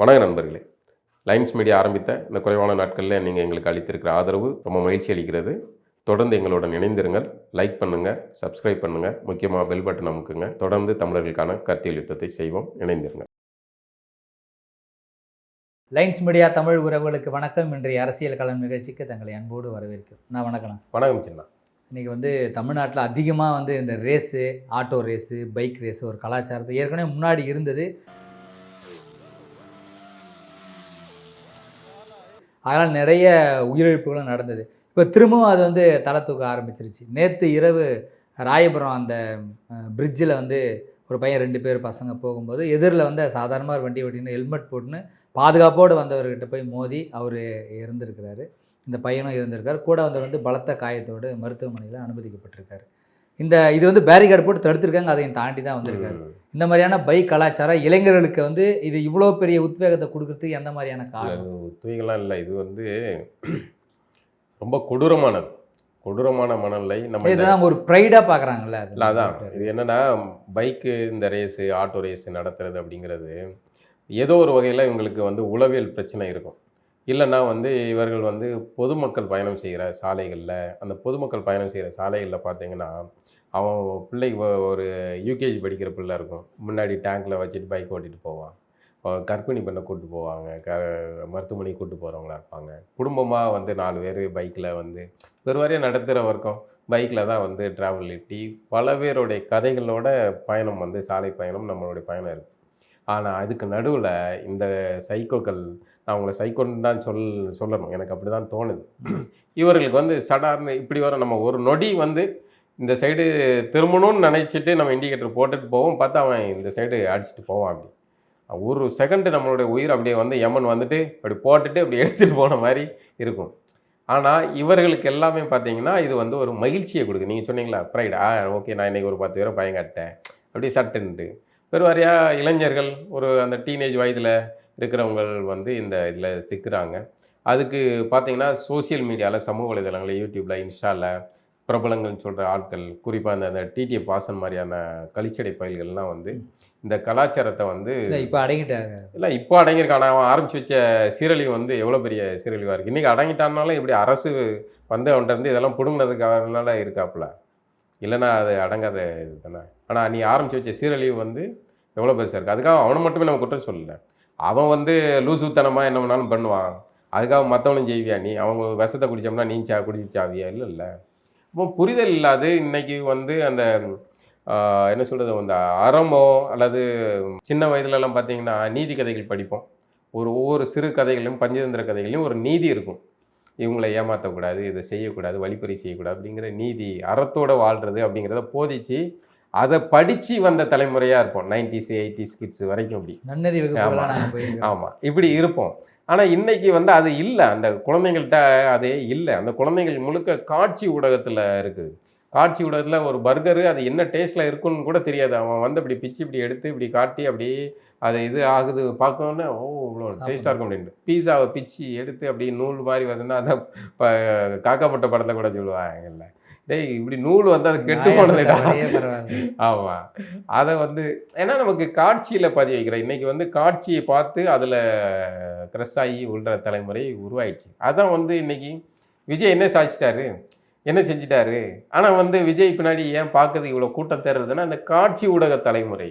வணக்கம் நண்பர்களே. Lines media ஆரம்பித்த இந்த குறைவான நாட்களில் நீங்கள் எங்களுக்கு அளித்திருக்கிற ஆதரவு ரொம்ப மகிழ்ச்சி அளிக்கிறது. தொடர்ந்து எங்களுடன் இணைந்திருங்கள். லைக் பண்ணுங்கள் சப்ஸ்கிரைப் பண்ணுங்கள் முக்கியமாக பெல் பட்டன் அமுக்குங்க. தொடர்ந்து தமிழர்களுக்கான கருத்தியல் யுத்தத்தை செய்வோம். இணைந்திருங்கள். லைன்ஸ் மீடியா தமிழ் உறவுகளுக்கு வணக்கம். இன்றைய அரசியல் களம் நிகழ்ச்சிக்கு தங்களை அன்போடு வரவேற்கிறேன் நான் வணக்கம் வணக்கம் சின்ன. இன்றைக்கி வந்து தமிழ்நாட்டில் அதிகமாக வந்து இந்த race auto race bike race ஒரு கலாச்சாரத்தை ஏற்கனவே முன்னாடி இருந்தது. அதனால் நிறைய உயிரிழப்புகளும் நடந்தது. இப்போ திரும்பவும் அது வந்து தலை தூக்க ஆரம்பிச்சிருச்சு. நேற்று இரவு ராயபுரம் அந்த பிரிட்ஜில் வந்து ஒரு பையன் ரெண்டு பேர் பசங்க போகும்போது எதிரில் வந்து சாதாரணமாக ஒரு வண்டி ஓட்டின்னு ஹெல்மெட் போட்டுன்னு பாதுகாப்போடு வந்தவர்கிட்ட போய் மோதி அவர் இருந்திருக்கிறாரு இந்த பையனும் இருந்திருக்கார் கூட வந்தவர் வந்து பலத்த காயத்தோடு மருத்துவமனையில் அனுமதிக்கப்பட்டிருக்காரு. இந்த இது வந்து பேரிகார்டு போட்டு தடுத்திருக்காங்க அதையும் தாண்டி தான் வந்திருக்காரு இந்த மாதிரியான பைக் கலாச்சாரம் இளைஞர்களுக்கு வந்து இது இவ்வளோ பெரிய உத்வேகத்தை கொடுக்கறதுக்கு எந்த மாதிரியான காரணம்? தூய்களாம் இல்லை. இது வந்து ரொம்ப கொடூரமானது. கொடூரமான மனநிலை. நம்ம இதுதான் ஒரு ப்ரைடாக பார்க்குறாங்கல்ல இல்லை அதான். இது என்னன்னா பைக்கு இந்த ரேஸு ஆட்டோ ரேஸு நடத்துறது அப்படிங்கிறது ஏதோ ஒரு வகையில் இவங்களுக்கு வந்து உளவியல் பிரச்சனை இருக்கும். இல்லைன்னா வந்து இவர்கள் வந்து பொதுமக்கள் பயணம் செய்கிற சாலைகளில் அந்த பொதுமக்கள் பயணம் செய்கிற சாலைகளில் பார்த்தீங்கன்னா அவன் பிள்ளைக்கு ஒரு யூகேஜி படிக்கிற பிள்ளை இருக்கும். முன்னாடி டேங்க்கில் வச்சுட்டு பைக் ஓட்டிகிட்டு போவான். கர்ப்பிணி பெண்ணை கூப்பிட்டு போவாங்க. க மருத்துவமனைக்கு கூப்பிட்டு போகிறவங்களா இருப்பாங்க. குடும்பமாக வந்து நாலு பேர் பைக்கில் வந்து பெருவாரியாக நடத்துகிற வர்க்கம். பைக்கில் தான் வந்து ட்ராவல் இட்டி பல பேருடைய கதைகளோட பயணம் வந்து சாலை பயணம் நம்மளுடைய பயணம் இருக்குது ஆனால் அதுக்கு நடுவில் இந்த சைக்கோக்கள் நான் உங்களை சைக்கோன்னு தான் சொல் சொல்லணும். எனக்கு அப்படி தான் தோணுது. இவர்களுக்கு வந்து சடார்னு இப்படி வர நம்ம ஒரு நொடி வந்து இந்த சைடு திரும்பணும்னு நினச்சிட்டு நம்ம இண்டிகேட்டர் போட்டுட்டு போவோம். பார்த்தா அவன் இந்த சைடு அடிச்சுட்டு போவான் அப்படி. ஒரு செகண்டு நம்மளுடைய உயிர் அப்படியே வந்து எமன் வந்துட்டு அப்படி போட்டுட்டு அப்படி எடுத்துகிட்டு போன மாதிரி இருக்கும். ஆனால் இவர்களுக்கு எல்லாமே பார்த்தீங்கன்னா இது வந்து ஒரு மகிழ்ச்சியை கொடுக்கு நீங்கள் சொன்னீங்களா? ப்ரைட் ஆ ஓகே நான் இன்றைக்கி ஒரு பத்து பேரை பயங்காட்டேன் அப்படியே சட்டுன்ட்டு. பெருவாரியாக இளைஞர்கள் ஒரு அந்த டீனேஜ் வயதில் இருக்கிறவங்க வந்து இந்த இதில் சிக்குறாங்க. அதுக்கு பார்த்தீங்கன்னா சோஷியல் மீடியாவில் சமூக வலைதளங்களில் யூடியூப்பில் இன்ஸ்டாவில் பிரபலங்கள்னு சொல்கிற ஆட்கள் குறிப்பாக அந்த அந்த டிடிஎஃப் வாசன் மாதிரியான கலிச்சடை பயல்கள்லாம் வந்து இந்த கலாச்சாரத்தை வந்து இப்போ அடங்கிட்டாங்க. இல்லை இப்போ அடங்கியிருக்கான் அவன் ஆரம்பிச்சு வச்ச சீரழிவு வந்து எவ்வளோ பெரிய சீரழிவாக இருக்குது இன்றைக்கி அடங்கிட்டான்னாலும் இப்படி அரசு வந்து அவன்கிட்ட இருந்து இதெல்லாம் பிடுங்கினதுக்காக இருக்காப்புல? இல்லைன்னா அது அடங்காத இது தானே? ஆனால் நீ ஆரம்பிச்சு வச்ச சீரழிவு வந்து எவ்வளோ பெருசாக இருக்குது அதுக்காக அவனை மட்டுமே நம்ம குற்றம் சொல்லலை. அவன் வந்து லூசுத்தனமாக என்ன வேணாலும் பண்ணுவான் அதுக்காக மற்றவனும் செய்வியா நீ? அவங்க விஷத்தை குடித்தோம்னா நீ சா குடிச்சாவியா? இல்லை இல்லை. இப்போ புரிதல் இல்லாது இன்னைக்கு வந்து அந்த என்ன சொல்கிறது அந்த அறமோ அல்லது சின்ன வயதுலலாம் பார்த்தீங்கன்னா நீதி கதைகள் படிப்போம். ஒரு ஒவ்வொரு சிறு கதைகளையும் பஞ்சதந்திர கதைகளையும் ஒரு நீதி இருக்கும். இவங்களை ஏமாற்றக்கூடாது இதை செய்யக்கூடாது வழிப்பறி செய்யக்கூடாது அப்படிங்கிற நீதி அறத்தோட வாழ்கிறது அப்படிங்கிறத போதிச்சு அதை படித்து வந்த தலைமுறையாக இருப்போம். நைன்டிஸ் எயிட்டிஸ் கிட்ஸ் வரைக்கும் அப்படி. நன்னறி போயிருக்கோம் ஆமாம் இப்படி இருப்போம். ஆனால் இன்னைக்கு வந்து அது இல்லை. அந்த குழந்தைங்கள்ட்ட அதே இல்லை. அந்த குழந்தைகள் முழுக்க காட்சி ஊடகத்தில் இருக்குது. காட்சி ஊடகத்தில் ஒரு பர்கரு அது என்ன டேஸ்ட்டில் இருக்குன்னு கூட தெரியாது. அவன் வந்து இப்படி பிச்சு இப்படி எடுத்து இப்படி காட்டி அப்படியே அது இது ஆகுது பார்க்கணுன்னே ஓ இவ்வளோ டேஸ்ட்டாக இருக்கும் அப்படின்ட்டு பீஸாவை பிச்சு எடுத்து அப்படியே நூல் மாதிரி வருதுன்னா அதை இப்போ காக்காப்பட்ட படத்தில் கூட சொல்லுவாங்கல்ல. டேய் இப்படி நூல் வந்து அது கெட்டு போனதுடா. ஆமாம் அதை வந்து ஏன்னா நமக்கு காட்சியில் பதிய வைக்கிற இன்னைக்கு வந்து காட்சியை பார்த்து அதில் க்ரெஸ் ஆகி உள்ள தலைமுறை உருவாயிடுச்சு. அதான் வந்து இன்னைக்கு விஜய் என்ன சாதிச்சிட்டாரு? என்ன செஞ்சிட்டாரு? ஆனால் வந்து விஜய் பின்னாடி ஏன் பார்க்குறது? இவ்வளோ கூட்டம் தேர்றதுன்னா அந்த காட்சி ஊடக தலைமுறை.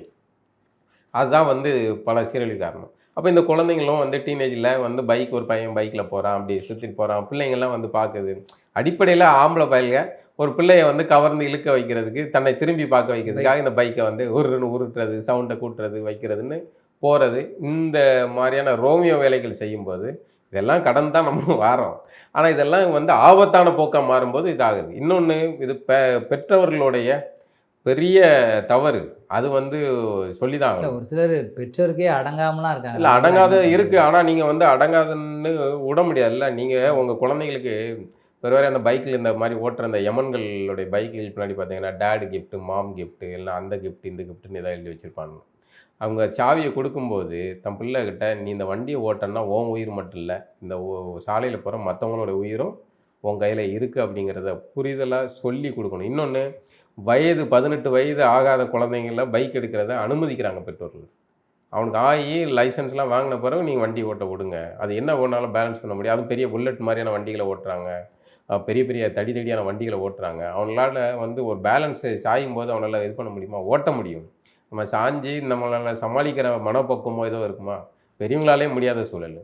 அதுதான் வந்து பல சீரழி காரணம். அப்போ இந்த குழந்தைங்களும் வந்து டீனேஜில் வந்து பைக் ஒரு பையன் பைக்கில் போகிறான் அப்படி சுற்றிட்டு போகிறான் பிள்ளைங்கள்லாம் வந்து பார்க்குது. அடிப்படையில் ஆம்பளை பயல்க ஒரு பிள்ளைய வந்து கவர்ந்து இழுக்க வைக்கிறதுக்கு தன்னை திரும்பி பார்க்க வைக்கிறதுக்காக இந்த பைக்கை வந்து உருன்னு உருட்டுறது சவுண்டை கூட்டுறது வைக்கிறதுன்னு போகிறது இந்த மாதிரியான ரோமியோ வேலைகள் செய்யும்போது இதெல்லாம் கடன் தான் நம்ம வாரோம். ஆனால் இதெல்லாம் வந்து ஆபத்தான போக்காக மாறும்போது இதாகுது. இன்னொன்று இது பெ பெற்றவர்களுடைய பெரிய தவறு. அது வந்து சொல்லிதான். ஒரு சிலர் பெற்றோருக்கே அடங்காமலாம் இருக்காங்க. இல்ல அடங்காத இருக்கு. ஆனால் நீங்கள் வந்து அடங்காதுன்னு விட முடியாதுல்ல. நீங்கள் உங்கள் குழந்தைங்களுக்கு பெருவாரி அந்த பைக்கில் இந்த மாதிரி ஓட்டுற அந்த யமன்களுடைய பைக்கில் பின்னாடி பார்த்தீங்கன்னா டேடு கிஃப்ட்டு மாம் கிஃப்ட்டு எல்லாம் அந்த கிஃப்ட் இந்த கிஃப்ட்னு எதாவது எழுதி வச்சுருப்பாங்க. அவங்க சாவியை கொடுக்கும்போது தன் பிள்ளைகிட்ட நீ இந்த வண்டியை ஓட்டன்னா உன் உயிர் மட்டும் இல்லை இந்த சாலையில் போகிற மற்றவங்களோட உயிரும் உன் கையில் இருக்குது அப்படிங்கிறத புரிதலாக சொல்லி கொடுக்கணும். இன்னொன்று வயது பதினெட்டு வயது ஆகாத குழந்தைங்கள பைக் எடுக்கிறத அனுமதிக்கிறாங்க பெற்றோர்கள். அவனுக்கு ஆகி லைசன்ஸ்லாம் வாங்கின பிறகு நீங்கள் வண்டி ஓட்ட விடுங்க. அது என்ன ஒன்றாலும் பேலன்ஸ் பண்ண முடியும். அதுவும் பெரிய புல்லட் மாதிரியான வண்டிகளை ஓட்டுறாங்க. பெரிய பெரிய தடி தடியான வண்டிகளை ஓட்டுறாங்க. அவங்களால வந்து ஒரு பேலன்ஸ் சாயும் போது அவனால் இது பண்ண முடியுமா? ஓட்ட முடியும். நம்ம சாஞ்சி நம்மளால் சமாளிக்கிற மனப்பக்குவமோ ஏதோ இருக்குமா? பெரியவங்களாலே முடியாத சூழல்.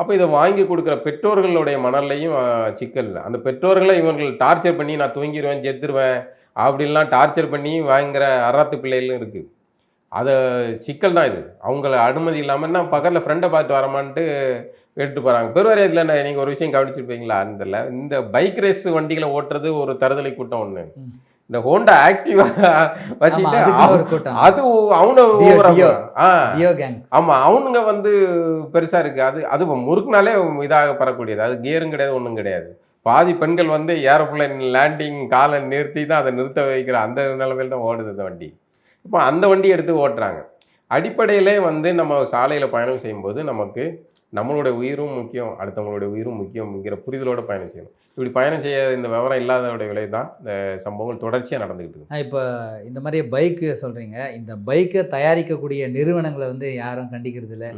அப்போ இதை வாங்கி கொடுக்குற பெற்றோர்களுடைய மணல்லையும் சிக்கல். அந்த பெற்றோர்களை இவங்களை டார்ச்சர் பண்ணி நான் தூங்கிடுவேன் செத்துருவேன் அப்படின்லாம் டார்ச்சர் பண்ணி வாங்குகிற அறாத்து பிள்ளைகளும் இருக்குது அதை சிக்கல் தான் இது. அவங்கள அனுமதி இல்லாமல் நான் பக்கத்தில் ஃப்ரெண்டை பார்த்து வரமான்ட்டு எடுத்து போகிறாங்க பெருவாரியத்தில் நீங்கள் ஒரு விஷயம் கவனிச்சிருப்பீங்களா? அந்த இந்த பைக் ரேஸ் வண்டிகளை ஓட்டுறது ஒரு தருதலை கூட்டம் ஒன்று. இந்த ஹோண்டா ஆக்டிவா வச்சுட்டு அது அவனு ஆமா அவனுங்க வந்து பெருசா இருக்கு. அது அது முறுக்குனாலே இதாக பெறக்கூடியது அது கியரும் கிடையாது ஒன்றும் கிடையாது. பாதி பெண்கள் வந்து ஏரோப்ளேன் லேண்டிங் காலை நிறுத்தி தான் அதை நிறுத்த வைக்கிற அந்த நிலைமையில தான் ஓடுது இந்த வண்டி. இப்போ அந்த வண்டி எடுத்து ஓட்டுறாங்க. அடிப்படையிலே வந்து நம்ம சாலையில் பயணம் செய்யும்போது நமக்கு நம்மளுடைய உயிரும் முக்கியம் அடுத்தவங்களுடைய உயிரும் முக்கியம்ங்கிற புரிதலோட பயணம் செய்யணும். இப்படி பயணம் செய்ய இந்த விவரம் இல்லாதவருடைய விலை தான் இந்த சம்பவங்கள் தொடர்ச்சியாக நடந்துகிட்டு இருக்கு. இப்போ இந்த மாதிரி பைக்கு சொல்கிறீங்க இந்த பைக்கை தயாரிக்கக்கூடிய நிறுவனங்களை வந்து யாரும் கண்டிக்கிறது இல்லை.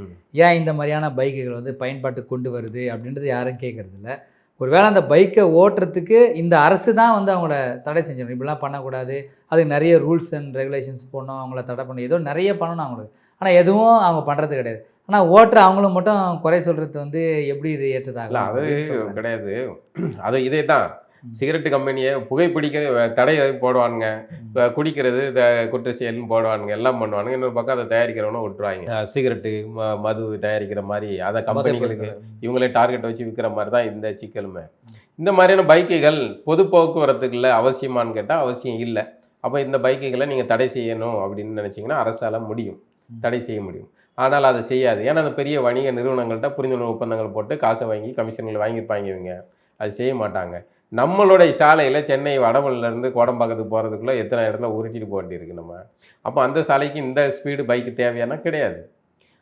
ஏன் இந்த மாதிரியான பைக்குகள் வந்து பயன்பாட்டுக்கு கொண்டு வருது அப்படின்றது யாரும் கேட்கறது இல்லை. ஒருவேளை அந்த பைக்கை ஓட்டுறதுக்கு இந்த அரசு தான் வந்து அவங்கள தடை செஞ்சிடணும் இப்படிலாம் பண்ணக்கூடாது. அதுக்கு நிறைய ரூல்ஸ் அண்ட் ரெகுலேஷன்ஸ் போடணும் அவங்கள தடை பண்ணணும். ஏதோ நிறைய பண்ணணும் அவங்களுக்கு. ஆனால் எதுவும் அவங்க பண்ணுறது கிடையாது. ஆனால் ஓட்டுற அவங்களும் மட்டும் குறை சொல்கிறது வந்து எப்படி இது இல்ல ஏற்றதாகலாம் அது. கிடையாது. அது இதே தான். சிகரெட்டு கம்பெனியை புகைப்பிடிக்க தடை போடுவானுங்க. இப்ப குடிக்கிறது இந்த குற்ற செயல்னு போடுவானுங்க எல்லாம் பண்ணுவானுங்க. இன்னொரு பக்கம் அதை தயாரிக்கிறவனும் விட்டுருவாங்க. சிகரெட்டு ம- மது தயாரிக்கிற மாதிரி அதை கம்பெனிகளுக்கு. இவங்களே டார்கெட் வச்சு விற்கிற மாதிரி தான் இந்த சிக்கலுமே. இந்த மாதிரியான பைக்குகள் பொது போக்குவரத்துக்குள்ள அவசியமான்னு கேட்டால் அவசியம் இல்லை. அப்போ இந்த பைக்குகளை நீங்கள் தடை செய்யணும் அப்படின்னு நினச்சிங்கன்னா அரசால முடியும். தடை செய்ய முடியும். ஆனால் அதை செய்யாது. ஏன்னா அந்த பெரிய வணிக நிறுவனங்கள்ட்ட புரிந்துணர்வு ஒப்பந்தங்கள் போட்டு காசை வாங்கி கமிஷன்களை வாங்கியிருப்பாங்க இவங்க அது செய்ய மாட்டாங்க. நம்மளுடைய சாலையில் சென்னை வடமலிருந்து கோடம்பாக்கத்துக்கு போகிறதுக்குள்ளே எத்தனை இடத்துல உருட்டிட்டு போக வேண்டியிருக்கு நம்ம. அப்போ அந்த சாலைக்கு இந்த ஸ்பீடு பைக்கு தேவையானா கிடையாது.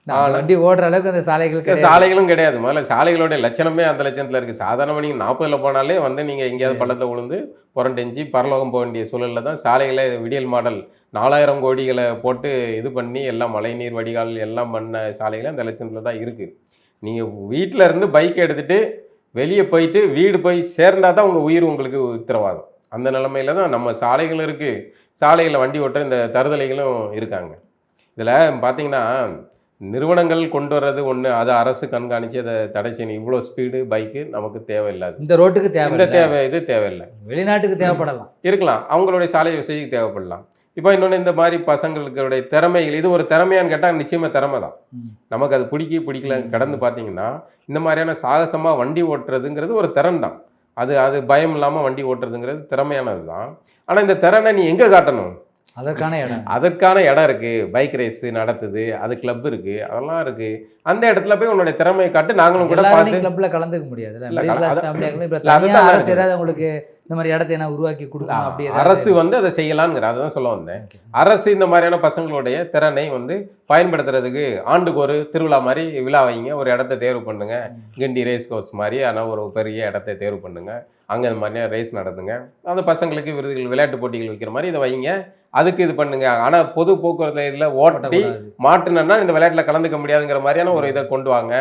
வண்டி ஓடுற அளவுக்கு அந்த சாலைகள். சாலைகளும் கிடையாது. முதல்ல சாலைகளோட லட்சணமே அந்த லட்சணத்தில் இருக்குது சாதாரணமாக நீங்கள் நாற்பதில் போனாலே வந்து நீங்கள் எங்கேயாவது பள்ளத்தில் விழுந்து புரண்டெஞ்சு பரலோகம் போக வேண்டிய சூழலில் தான் சாலைகளை விடியல் மாடல் நாலாயிரம் கோடிகளை போட்டு இது பண்ணி எல்லாம் மழைநீர் வடிகால் எல்லாம் பண்ண சாலைகள் அந்த லட்சணத்தில் தான் இருக்குது நீங்கள் வீட்டில் இருந்து பைக் எடுத்துகிட்டு வெளியே போயிட்டு வீடு போய் சேர்ந்தா தான் உங்கள் உயிர் உங்களுக்கு உத்தரவாதம். அந்த நிலமையில தான் நம்ம சாலைகளும் இருக்குது சாலைகளில் வண்டி ஓட்டுற இந்த தருதலைகளும் இருக்காங்க. இதில் பார்த்தீங்கன்னா நிறுவனங்கள் கொண்டு வர்றது ஒன்று அதை அரசு கண்காணித்து அதை தடை செய்யணும். இவ்வளோ ஸ்பீடு பைக்கு நமக்கு தேவையில்லாது. இந்த ரோட்டுக்கு தேவை இந்த தேவை இது தேவையில்லை. வெளிநாட்டுக்கு தேவைப்படலாம். இருக்கலாம். அவங்களுடைய சாலை வசதிக்கு தேவைப்படலாம். இப்போ இன்னொன்று இந்த மாதிரி பசங்களுடைய திறமைகள் இது ஒரு திறமையான்னு கேட்டால் நிச்சயமாக திறமை தான். நமக்கு அது பிடிக்க பிடிக்கல. கடந்து பார்த்தீங்கன்னா இந்த மாதிரியான சாகசமாக வண்டி ஓட்டுறதுங்கிறது ஒரு திறன் தான். அது அது பயம் இல்லாமல் வண்டி ஓட்டுறதுங்கிறது திறமையானது தான். ஆனால் இந்த திறனை நீ எங்கே காட்டணும்? அதற்கான இடம். அதற்கான இடம் இருக்குது பைக் ரேஸ் நடத்துது. அது கிளப் இருக்குது அதெல்லாம் இருக்குது அந்த இடத்துல போய் உன்னுடைய திறமையை காட்டு நாங்களும் கூட பார்த்து கிளப்ல கலந்துக்க முடியாது. நான் அரசு ஏதாவது உங்களுக்கு இந்த மாதிரி இடத்தை என்ன உருவாக்கி கொடுக்கணும்? அப்படி அரசு வந்து அதை செய்யலாங்கிற அதை தான் சொல்ல வந்தேன். அரசு இந்த மாதிரியான பசங்களுடைய திறனை வந்து பயன்படுத்துறதுக்கு ஆண்டுக்கு ஒரு திருவிழா மாதிரி விழா வைங்க. ஒரு இடத்த தேர்வு பண்ணுங்க. கிண்டி ரேஸ் கோர்ஸ் மாதிரி ஆனால் ஒரு பெரிய இடத்த தேர்வு பண்ணுங்க. அங்கே இந்த மாதிரியான ரேஸ் நடத்துங்க அந்த பசங்களுக்கு விருதுகள் விளையாட்டு போட்டிகள் வைக்கிற மாதிரி இதை வைங்க. அதுக்கு இது பண்ணுங்க. ஆனால் பொது போக்குவரத்து இதில் ஓட்டி. மாட்டுனா இந்த விளையாட்டில் கலந்துக்க முடியாதுங்கிற மாதிரியான ஒரு இதை கொண்டு வாங்க.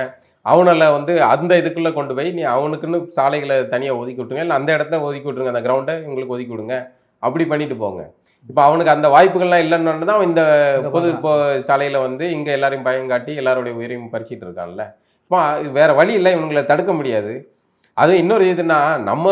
அவனால வந்து அந்த இதுக்குள்ளே கொண்டு போய் நீ அவனுக்குன்னு சாலைகளை தனியாக ஒதுக்கி விட்டுருங்க. இல்லை அந்த இடத்துல ஒதுக்கி விட்டுருங்க. அந்த கிரவுண்டை உங்களுக்கு ஒதுக்கி விடுங்க. அப்படி பண்ணிட்டு போங்க. இப்போ அவனுக்கு அந்த வாய்ப்புகள்லாம் இல்லைன்னு தான் இந்த பொது. இப்போ சாலையில் வந்து இங்கே எல்லாரையும் பயம் காட்டி எல்லாருடைய உயிரையும் பறிச்சிட்டு இருக்கான்ல. இப்போ வேற வழி இல்லை. இவங்களை தடுக்க முடியாது. அது இன்னொரு இதுனா நம்ம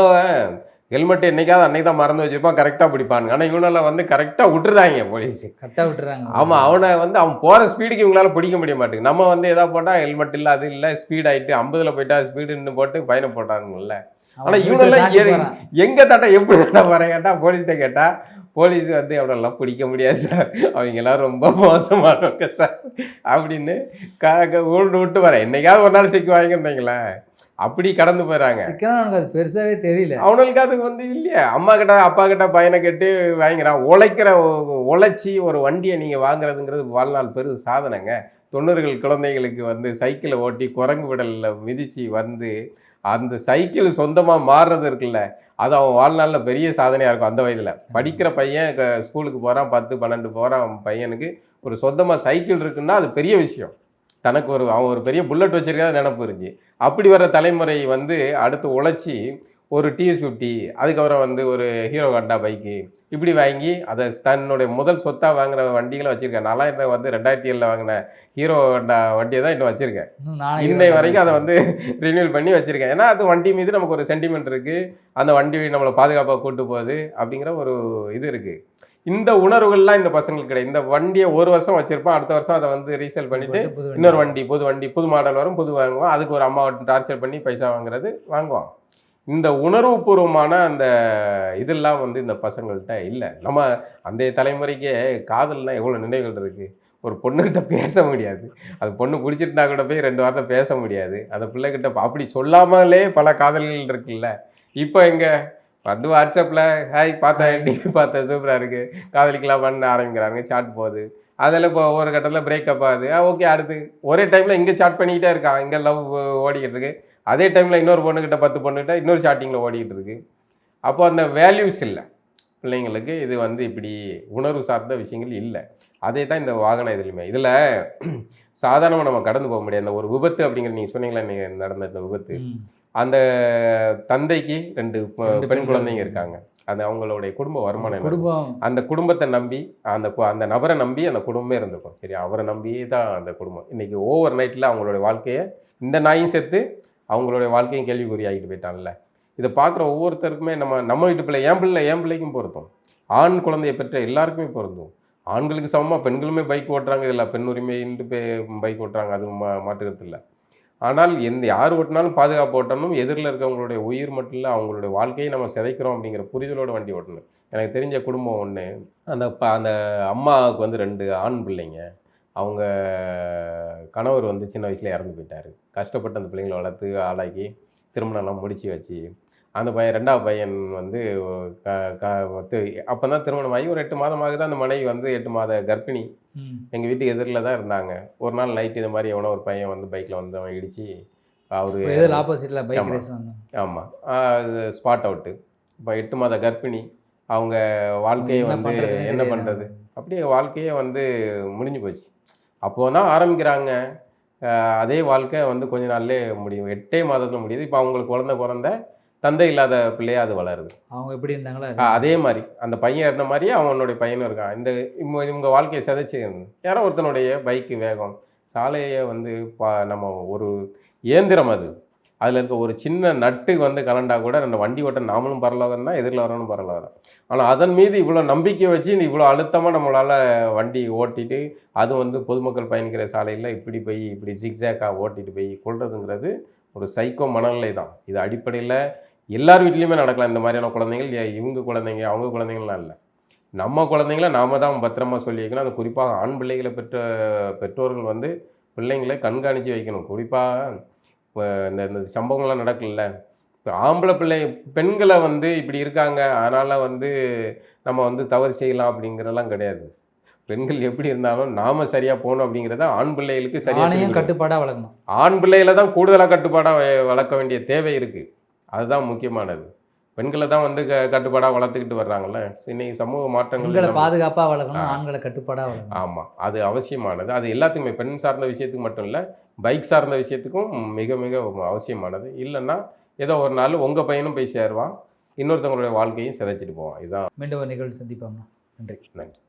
ஹெல்மெட் என்னைக்காவது அன்னைக்கு தான் மறந்து வச்சிருப்பான் கரெக்டாக பிடிப்பானுங்க. ஆனால் இவனெல்லாம் வந்து கரெக்டாக விட்டுறாங்க போலீஸ். கரெக்டா விட்டுறாங்க. ஆமா அவனை வந்து அவன் போற ஸ்பீடுக்கு இவங்களால பிடிக்க முடிய மாட்டேங்குது. நம்ம வந்து எதா போட்டா ஹெல்மெட் இல்ல அது இல்ல ஸ்பீட் ஆயிட்டு ஐம்பதுல போயிட்டா ஸ்பீடுன்னு போட்டு பயணம் போட்டானுங்கல்ல. அவன் ஆனா வீட்டை இவனெல்லாம். எங்க தட்டா எப்படி தட்டா போறேன் கேட்டா போலீஸ்கிட்ட கேட்டா போலீஸ் வந்து அவனெல்லாம் பிடிக்க முடியாது சார். அவங்க எல்லாம் ரொம்ப மோசமானவங்க சார். அப்படின்னு க ஊண்டு விட்டு வரேன். என்னைக்காவது ஒரு நாள் சிக்குவாங்கன்னு வைங்களேன். அப்படி கடந்து போயிடறாங்க சிக்கனா அது பெருசாவே தெரியல. அவனுக்கு அதுக்கு வந்து இல்லையா. அம்மா கிட்ட அப்பா கிட்ட பையனை கேட்டு வாங்கிறான் உழைக்கிற உழைச்சி ஒரு வண்டியை நீங்கள் வாங்குறதுங்கிறது வாழ்நாள் பெரு சாதனைங்க. தொண்ணூறுகள் குழந்தைகளுக்கு வந்து சைக்கிளை ஓட்டி குரங்கு விடலில் மிதித்து வந்து அந்த சைக்கிள் சொந்தமாக மாறுறது இருக்குல்ல அது அவன் வாழ்நாளில் பெரிய சாதனையாக இருக்கும் அந்த வயதில். படிக்கிற பையன் ஸ்கூலுக்கு போகிறான் பத்து பன்னெண்டு போகிறான் பையனுக்கு ஒரு சொந்தமாக சைக்கிள் இருக்குன்னா அது பெரிய விஷயம். தனக்கு ஒரு அவன் ஒரு பெரிய புல்லட் வச்சிருக்காத நினப்பு இருந்துச்சு அப்படி வர தலைமுறை வந்து அடுத்து உழைச்சி ஒரு டிஎஸ் ஃபிஃப்டி அதுக்கப்புறம் வந்து ஒரு ஹீரோ ஹண்டா பைக்கு இப்படி வாங்கி அதை தன்னுடைய முதல் சொத்தாக வாங்குற வண்டிகளை வச்சுருக்கேன். நான்லாம் என்ன வந்து ரெண்டாயிரத்தி ஏழில் வாங்கின ஹீரோ ஹண்டா வண்டியை தான் இன்னும் வச்சுருக்கேன். இன்னை வரைக்கும் அதை வந்து ரினியூல் பண்ணி வச்சுருக்கேன். ஏன்னா அது வண்டி மீது நமக்கு ஒரு சென்டிமெண்ட் இருக்குது அந்த வண்டி நம்மளை பாதுகாப்பாக கூட்டு போகுது அப்படிங்கிற ஒரு இது இருக்குது இந்த உணர்வுகள்லாம் இந்த பசங்களுக்கு கிடையாது. இந்த வண்டியை ஒரு வருஷம் வச்சிருப்பான் அடுத்த வருஷம் அதை வந்து ரீசேல் பண்ணிட்டு. இன்னொரு வண்டி புது வண்டி புது மாடல் வரும் புது வாங்குவான் அதுக்கு ஒரு அம்மா டார்ச்சர் பண்ணி பைசா வாங்குறது வாங்குவான் இந்த உணர்வுபூர்வமான அந்த இதெல்லாம் வந்து இந்த பசங்கள்கிட்ட இல்லை. நம்ம அந்த தலைமுறைக்கே காதல்னா எவ்வளோ நினைவுகள் இருக்குது ஒரு பொண்ணுகிட்ட பேச முடியாது. அது பொண்ணு பிடிச்சிருந்தா கூட போய் ரெண்டு வார்த்தை பேச முடியாது. அந்த பிள்ளைகிட்ட அப்படி சொல்லாமலே பல காதல்கள் இருக்குல்ல. இப்போ எங்கே? வந்து வாட்ஸ்அப்பில் ஹாய் பார்த்தேன் டிவி பார்த்தேன் சூப்பராக இருக்குது காதலிக்கலாம் பண்ண ஆரம்பிக்கிறாங்க சாட் போகுது. அதில் இப்போ ஒரு கட்டத்தில் பிரேக்கப் ஆகுது. ஓகே அடுத்து. ஒரே டைமில் இங்கே சாட் பண்ணிக்கிட்டே இருக்கான் இங்கே லவ் ஓடிக்கிட்டு இருக்கு. அதே டைமில் இன்னொரு பொண்ணுக்கிட்ட பத்து பொண்ணுக்கிட்ட இன்னொரு சாட்டிங்கில் ஓடிக்கிட்டு இருக்கு. அப்போ அந்த வேல்யூஸ் இல்லை. பிள்ளைங்களுக்கு இது வந்து இப்படி உணர்வு சார்ந்த விஷயங்கள் இல்லை. அதே தான் இந்த வாகன இதுலையுமே இதில் சாதாரணமாக நம்ம கடந்து போக முடியாது. அந்த ஒரு விபத்து அப்படிங்கிற நீங்கள் சொன்னீங்களா நடந்த இந்த விபத்து. அந்த தந்தைக்கு ரெண்டு பெண் குழந்தைங்க இருக்காங்க. அது அவங்களுடைய குடும்ப வருமானம்? குடும்பம். அந்த குடும்பத்தை நம்பி அந்த அந்த நபரை நம்பி அந்த குடும்பமே இருந்திருக்கும். சரி அவரை நம்பியே தான் அந்த குடும்பம். இன்னைக்கு ஓவர் நைட்டில் அவங்களுடைய வாழ்க்கையை இந்த நாயும் சேர்த்து அவங்களுடைய வாழ்க்கையும் கேள்விக்குறி ஆகிட்டு போயிட்டான்ல. இதை பார்க்குற ஒவ்வொருத்தருக்குமே நம்ம நம்ம வீட்டு பிள்ளை என் பிள்ளை என் பிள்ளைக்கும் பொருத்தும் ஆண் குழந்தையை பெற்ற எல்லாருக்குமே பொருந்தும். ஆண்களுக்கு சமமாக பெண்களுமே பைக் ஓட்டுறாங்க. இதில் பெண் உரிமைன்ட்டு பைக் ஓட்டுறாங்க. அது மா மாற்றுக்கிறது இல்லை. ஆனால் எந்த யார் ஓட்டினாலும் பாதுகாப்பு ஓட்டணும். எதிரில் இருக்கவங்களுடைய உயிர் மட்டும் இல்லை அவங்களுடைய வாழ்க்கையை நம்ம சிதைக்கிறோம் அப்படிங்கிற புரிதலோட வண்டி ஓட்டணும். எனக்கு தெரிஞ்ச குடும்பம் ஒன்று. அந்த ப அந்த அம்மாவுக்கு வந்து ரெண்டு ஆண் பிள்ளைங்க. அவங்க கணவர் வந்து சின்ன வயசுல இறந்து போயிட்டார். கஷ்டப்பட்டு அந்த பிள்ளைங்களை வளர்த்து ஆளாக்கி திருமணம்லாம் முடிச்சு வச்சு அந்த பையன் ரெண்டாவது பையன் வந்து க க அப்போ தான் திருமணம் ஆகி ஒரு எட்டு மாதம் ஆகுது. அந்த மனைவி வந்து எட்டு மாத கர்ப்பிணி. எங்கள் வீட்டுக்கு எதிரில் தான் இருந்தாங்க. ஒரு நாள் நைட்டு இது மாதிரி எவனோ ஒரு பையன் வந்து பைக்கில் வந்து அவன் இடித்து அவர் ஆப்போசிட்டில் பைக் ஆமாம் அது ஸ்பாட் அவுட்டு இப்போ எட்டு மாத கர்ப்பிணி. அவங்க வாழ்க்கையை வந்து என்ன. பண்ணுறது அப்படியே வாழ்க்கையே வந்து முடிஞ்சு போச்சு. அப்போ தான் ஆரம்பிக்கிறாங்க அதே வாழ்க்கை வந்து கொஞ்ச நாள்லயே முடியும். எட்டே மாதத்துல முடியுது. இப்போ அவங்களுக்கு குழந்தை பிறந்த தந்தை இல்லாத பிள்ளையா அது வளருது. அவங்க எப்படி இருந்தாங்களோ? அது. மாதிரி. அந்த பையன் இருந்த மாதிரி அவனுடைய பையனும் இருக்கான். இந்த இவங்க இவங்க வாழ்க்கையை சிதைச்சு யாரோ ஒருத்தனுடைய பைக்கு வேகம். சாலையை வந்து பா நம்ம ஒரு இயந்திரம் அது. அதில் இருக்க ஒரு சின்ன நட்டு வந்து கலண்டா கூட நம்ம வண்டி ஓட்ட நாமளும் பரலோகம் தான் எதிரில் வரணும் பரலோகம் ஆனால் அதன் மீது இவ்வளோ நம்பிக்கை வச்சு இவ்வளோ அழுத்தமாக நம்மளால் வண்டி ஓட்டிட்டு அது வந்து பொதுமக்கள் பயணிக்கிற சாலையில் இப்படி போய் இப்படி ஜிக்ஸாக்காக ஓட்டிட்டு போய் கொள்றதுங்கிறது ஒரு சைக்கோ மனநிலை தான். இது அடிப்படையில் எல்லார் வீட்லேயுமே நடக்கலாம். இந்த மாதிரியான குழந்தைகள் ஏ- இவங்க குழந்தைங்க அவங்க குழந்தைங்களாம் இல்லை. நம்ம குழந்தைங்கள நாம தான் பத்திரமா சொல்லி வைக்கணும். அது குறிப்பாக ஆண் பிள்ளைகளை பெற்ற பெற்றோர்கள் வந்து பிள்ளைங்களை கண்காணித்து வைக்கணும். குறிப்பாக இப்போ இந்த இந்த சம்பவங்கள்லாம் நடக்கல இப்போ ஆம்பளை பிள்ளை பெண்களை வந்து இப்படி இருக்காங்க அதனால் வந்து நம்ம வந்து தவறு செய்யலாம் அப்படிங்கிறதெல்லாம் கிடையாது. பெண்கள் எப்படி இருந்தாலும் நாம சரியாக போகணும் அப்படிங்கிறத ஆண் பிள்ளைகளுக்கு ஆணையும் கட்டுப்பாடாக வளர்க்கணும் ஆண் பிள்ளைகளை தான் கூடுதலாக கட்டுப்பாடாக வளர்க்க வேண்டிய தேவை இருக்குது அதுதான் முக்கியமானது. பெண்களை தான் வந்து க கட்டுப்பாடாக வளர்த்துக்கிட்டு வர்றாங்கல்ல? இன்னைக்கு சமூக மாற்றங்கள் பாதுகாப்பாக வளர்க்கணும். ஆண்களை கட்டுப்பாடாக வளர்க்கணும் ஆமாம் அது அவசியமானது. அது எல்லாத்துக்குமே பெண் சார்ந்த விஷயத்துக்கு மட்டும் இல்லை பைக் சார்ந்த விஷயத்துக்கும் மிக மிக அவசியமானது. இல்லைன்னா ஏதோ ஒரு நாள் உங்கள் பையனும் போய் சேருவான் இன்னொருத்தவங்களுடைய வாழ்க்கையும் சிதைச்சிட்டு போவான். இதுதான். மீண்டும் ஒரு நிகழ்வு சந்திப்போம்னா நன்றி. நன்றி.